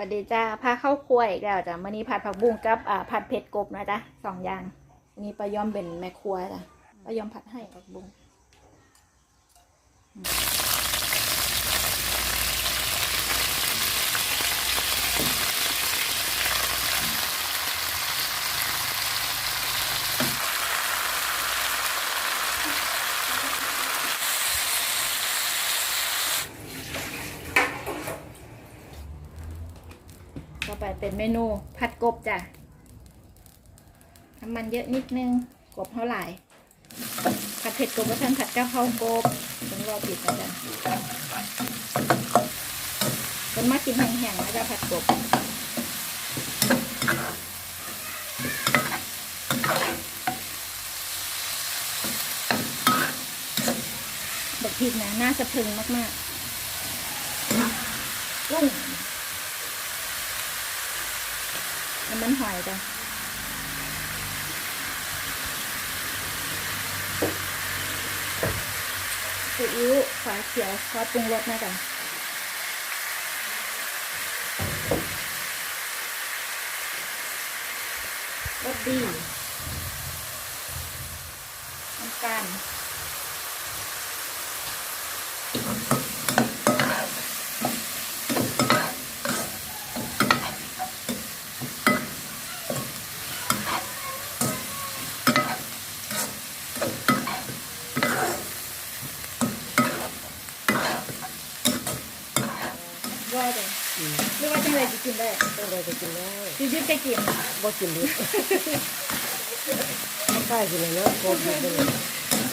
วัสดีจ้าพาเข้าครัวอีกแล้วจ้ะมื้อนี้ผัดผักบุ้งกับอ่าผัดเผ็ดกบนะจ๊ะสองอย่างนี่ปลายอมเป็นแม่ครัวจ้ะปลายอมผัดให้ผักบุ้ง เป็นเมนูผัดกบจ้ะน้ำมันเยอะนิดนึงกบเท่าไหร่ผัดเผ็ดกบแล้วท่านผัดกะเพรากบต้องรอปิดนะจ๊ะคนมากินแห้งๆนะจ๊ะผัดกบบักพริกนะน่าสะพรึงมากๆกุ้งน้ำ มันหอยจ้ะซีอิ๊วฝาเขียวซอสปรุงรสนะจ๊ะรสดีน้ำตาล ว่าเลยอืมหรือว่าจังไรจะกินได้ต้องได้ไปกินได้ยูยูจะกินบ่กินดิบไม่กล้ากินเลยนะโคตรดีเลย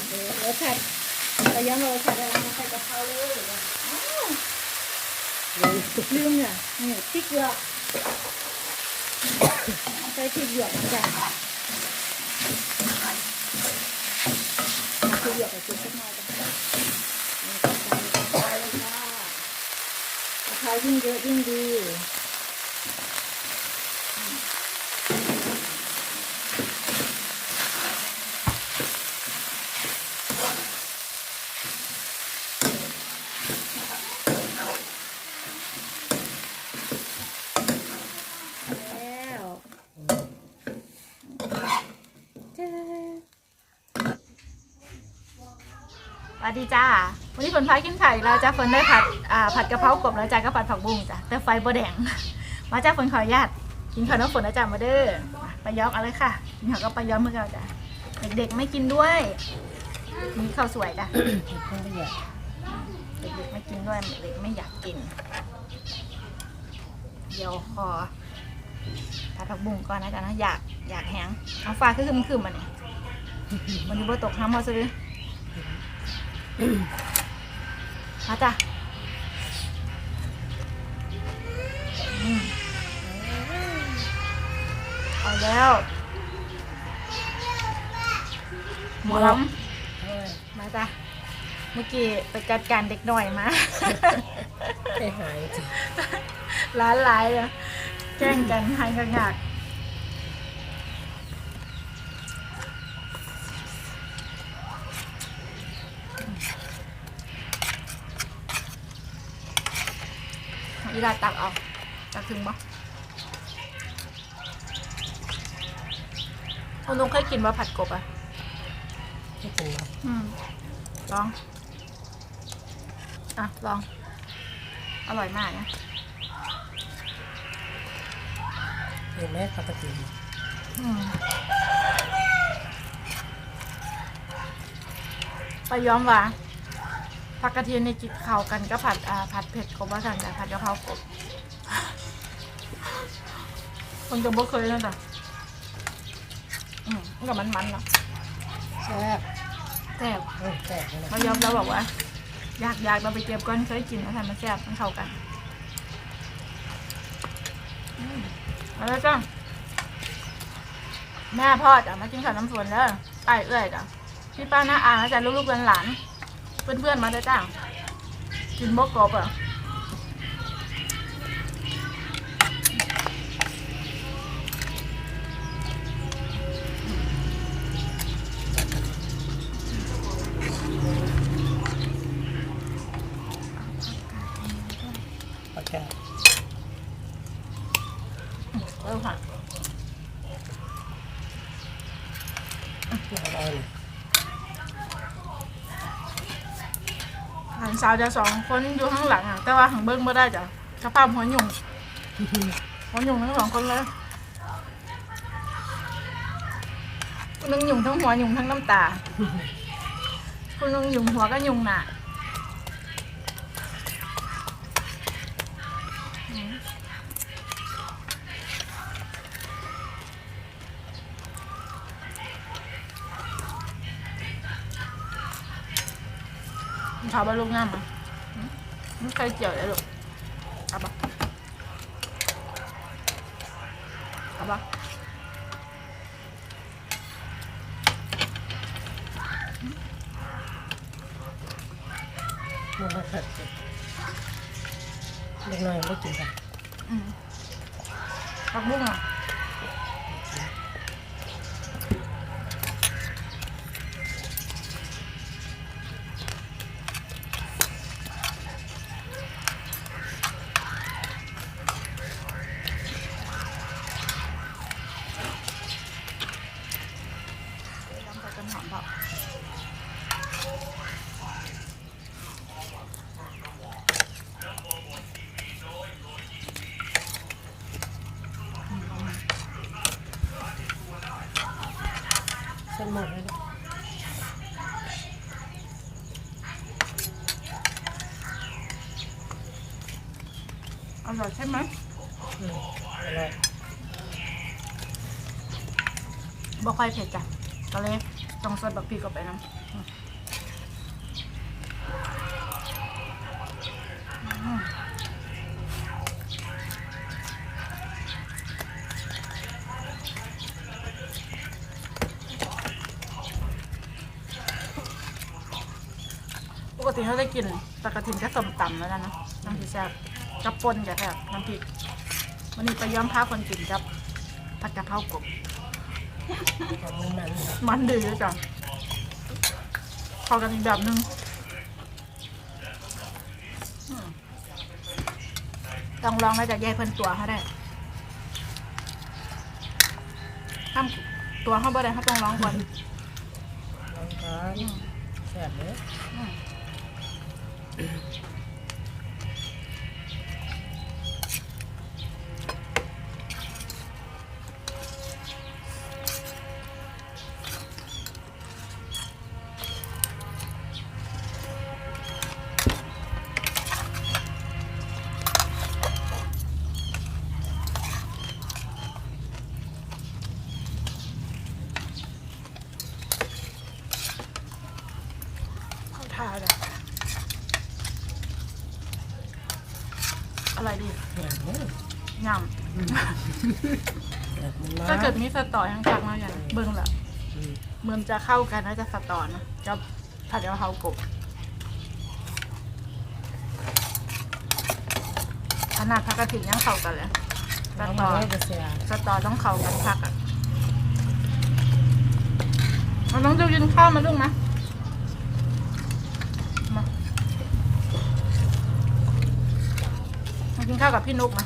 เออรสชาติแต่ย้ำรสชาติอะไรมาใส่กะเพราเลยอ้าวนี่ลืมเนี่ยนี่พริกหยวกใส่พริกหยวกมันจ้ะพริกหยวกกับพริกสักหน่อยจ้ะนี่ก็ใส่กะเพราเลยค่ะ กะเพรายิ่งเยอะยิ่งดีแล้วจ้าส วัสดีจ้า วันนี้ฝนพากินไข่แล้วจ้าฝนได้ผัดอ่าผัดกะเพรากบแล้วจ้าก็ผัดผักบุ้งจ้ะแต่ไฟบ่แดง มาจ้าฝนขออนุญาตกินข้าวน้ำฝนนะจ้ามาเด้อไปยอกเอะไรค่ะกินข้าวก็ไปย้อมมือกันจ้ะเด็กๆไม่กินด้วยมีข้าวสวยจ้ะต้องได้อยาเด็กๆไม่กินด้วยเด็กไม่อยากกิน เดี๋ยวขอผัดผักบุ้งก่อนนะจ๊ะนะอยากอยากแห้งเอาฟ้าคือคึมคึมๆมันเนี่ยวันนี้บ่ตกน้ำมาซื้อ มาจ้ะอืมเอาแล้วหมอลำมาจ้ะเมื่อกี้ไปจัดการเด็กหน่อยมาให้หายสิร้านหลายเลยแกล้งกันหันกันหัก อีลาตักเอาตักถึงบ่คุณลุงเคยกินว่าผัดกบอะที่กินมาอืมลอง อะ ลอง อร่อยมากนะเห็นไหมปกติอืมไปย้อมว่า ผักกระเทียมในจิตเข่ากันก็ผัดอ่าผัดเผ็ดกบว่าสั่นแต่ผัดกะเพรากบคนจะบ่เคยนั่นจ้ะอืมมันกับมันมันๆเนาะแซ่บแซ่บเออแซ่บเลยนะมาย้อมแล้วบอกว่า อยากอยากเราไปเก็บก้อนเคยกินแล้วทานมันแซ่บมันเข้ากันอืมเอาแล้วจ้ะแม่พ่อจ้ะมากินข้าวน้ำฝนเด้อไอ้เอ้อยจ้ะพี่ป้าน้าอานะจ๊ะลูกๆหลานๆ เพื่อนๆมาเด้จ้ากินบกกบอะ สาวจะสองคนอยู่ข้างหลังอะแต่ว่าหังเบิ้งไม่ได้จ้ะกระเพาหัวหยุ่งหัวหยุ่งทั้งสองคนเลยคนหนึงหยุ่งทั้งหัวหยุ่งทั้งน้ำตาคนหนึงหยุ่งหัวก็หยุ่งหนา ขาวบาลูกน้ำอะไม่เคยเจียวเลยลูกเอาปะเอาปะมันมาขัดกันเล็กน้อยไม่กินค่ะอืมผักบุ้งอะ อร่อยใช่ไหมอืมอร่อยบ่ค่อยเผ็ดจ้ะก็เลยต้องใส่บักพริกเข้าไปน้ำปกติเขาได้กินต่กระถิ่นก็สมตำแล้วนะน้ำพริกแซ่บ กับปนกับแบบน้ำพริกวันนี้ไปย้อมผ้าคนกินกับผัดกะเพรากบของมันมันมันดีเลยจ้ะเข้ากันอีกแบบนึงอืมต้องลองแล้วจะแยกเพิ่นตัวเขาได้ห้ามตัวเขาบ่ได้เขาต้องลองก่อนลองทานแซ่บเลย ถ้าเกิดมีสตอยังจักมาอย่างเบิ่งแหละเมือนจะเข้ากันน่าจะสตอนะกับผัดกะเพรากบขนาดผักกระถิ่นยังเข้ากันเลยสตอสตอต้องเข้ากันผักอะเราต้องจะกินข้าวมาลูกมะมามากินข้าวกับพี่นุกมา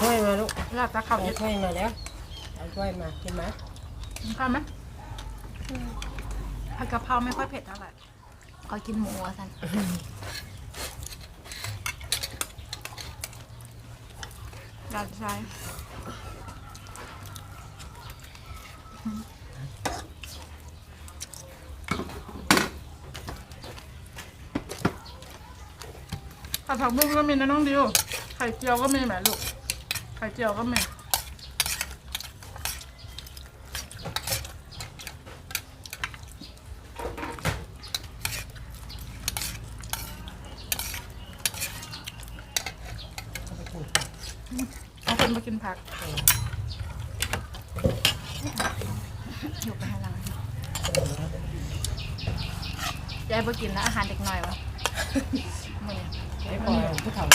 ถ้วยมาลูกลาบตะเขาเอาเย็ดถ้วยมาแล้วเอาถ้วยมากินไหมกินข้าวไหมผัดกะเพราไม่ค่อยเผ็ดเท่าไหร่ขอกินหมูอะสันอยากใช้ผัดผักบุ้งก็มีนะน้องดิว ไข่เจียวก็มีแหมลูก ไข่เจียวก็มีเอาไปกินเอาคนมากินผักอยู่ไปให้หลังยายไปกินแล้วอาหารเด็กหน่อยวะ ไอ้ปอยผู้เฒ่า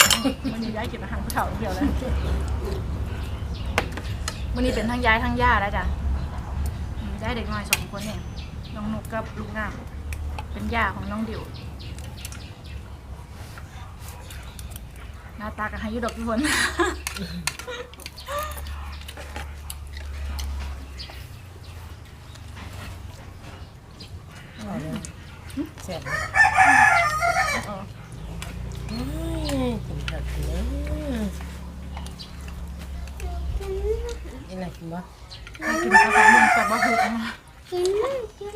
มันนี้ยายกินอาหารผู้เฒ่าเดียวเลยมันนี้เป็นทั้งย้ายทั้งย่าแล้วจ้ะอืมยายเด็กน่อยสองคนเนี่ยน้องนุกกับลูกน้ำเป็นย่าของน้องดิวหน้าตากับให้อยุดอกทุกคนเอาเลยแซ่บเลย เออ อืมกินผักเลย กินอะไรกินบ่มากินข้าวผัดบุ้งแต่ว่าคือกิน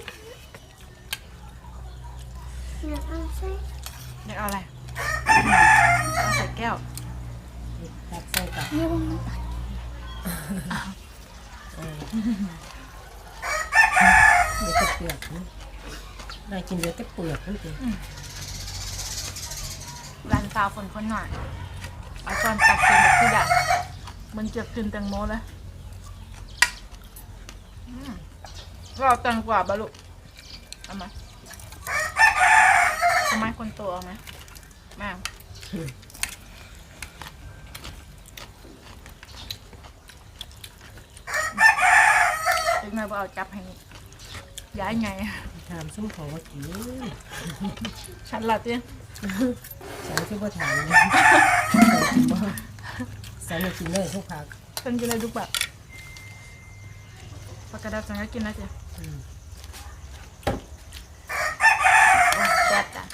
กินอยากเอาใส่เรียกเอาอะไรเอาใส่แก้วตักใส่กับยุงเออเดี๋ยวจะเปลือกนะได้กินเดี๋ยวจะเปลือกนั่นเองร้านซาวฝนคนหน่อยเอาช้อนตักกินแบบที่อยากมันเกือบกินแตงโมแล้ว อืมก็เอาแตงกว่าบะลุเอาไหมเอาไหมคนตัวเอาไหมแม่เอาเด็กน้อยบ่เอาจับให้ย้ายไง ถามซุ้มของว่ากินฉันละจีฉันคือว่าถามเลยฉันจะกินเลยทุกผักฉันกินอะไรทุกแบบ ปากกระดับฉันก็กินนะจีอืมแซ่บจ้ะ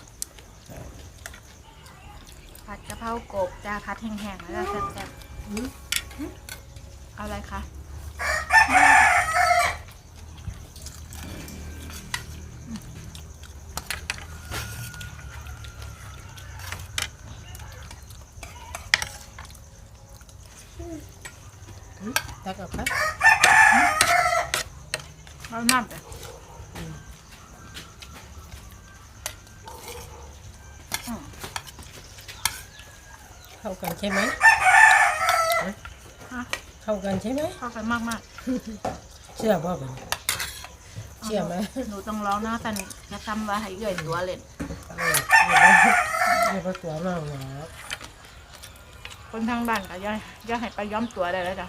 ผัดกะเพรากบจ้าผัดแห้งๆแล้วก็แซ่บอืมๆเอาอะไรคะตักเอาค รับเอาน้ำจ้ะอืมเข้ากันใช่ไหมฮะฮะเข้ากันใช่ไหมเข้ากันมากมากเชื่อบ่บัดนี้ๆเชื่อไหมหนูต้องร้องนะแต่จะทำว่าให้เอื่อยตัวเล่นเออเดี๋ยวนะเดี๋ยวตัวน้องนะคนทางบ้านก็อย่าอย่าให้ไปย้อมตัวได้แล้วจ้ะ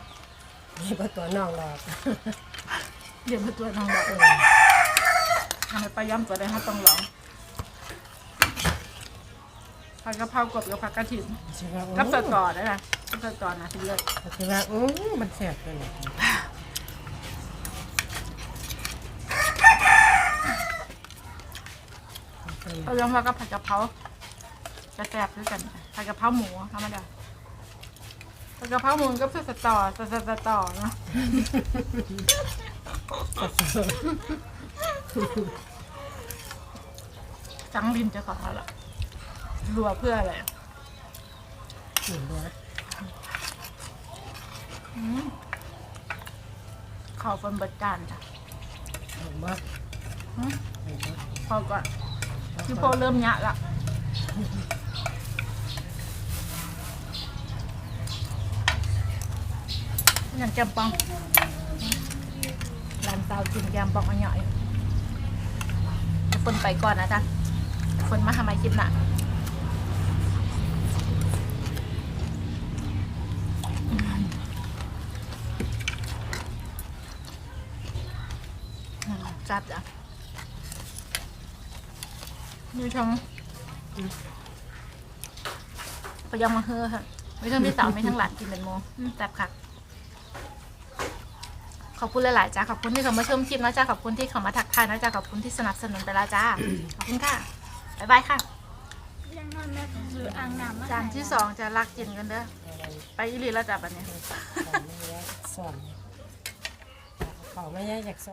เดี๋ยวตัวน้องหรอก เดี๋ยวมาตัวน้องบอกเออทำให้ไปย้อมตัวได้ถ้าต้องร้องผัดกะเพรากบกับผักกระถิ่นใช่ไหมกับสตอได้นะกับสตอนะที่เลิศใช่ไหมอืมมันแสบไปเลยเราย้อมแล้วก็ผัดกะเพราจะแซ่บด้วยกันจ้ะผัดกะเพราหมูธรรมดาผัดกะเพราหมูกับสตอสตอสตอเนาะ จังลินเจะของเราละรัวเพื่ออะไรหนึ่งด้วยอืมขอฝนเบิดจานจ้ะเห็นบ่อืมเห็นบ่พอก่อนพี่โพเริ่มยะละอย่างแกมปอง ร้านสาวกินแกมปองอันใหญ่ฝนไปก่อนนะจ๊ะฝนมาทำไมคลิปหนักจับจ้ะนี่ช่องพยายามมาเฮือค่ะไม่ทั้งพี่สาวไม่ทั้งหลานกินเป็นโมอืมแซ่บค่ะ ขอบคุณหลายๆจ้าขอบคุณที่เข้ามาชมคลิปนะจ้าขอบคุณที่เข้ามาทักทายนะจ้าขอบคุณที่สนับสนุนไปแล้วจ้าขอบคุณค่ะบ๊ายบายค่ะยังนอนแม่ซื้ออ่างน้ำมาจานที่สองจะรักกินกันเด้ออะไรไปอีหลีแล้วจ้าบัดเนี้ยสอนไม่แยกสอนเขาไม่แยกจากสอน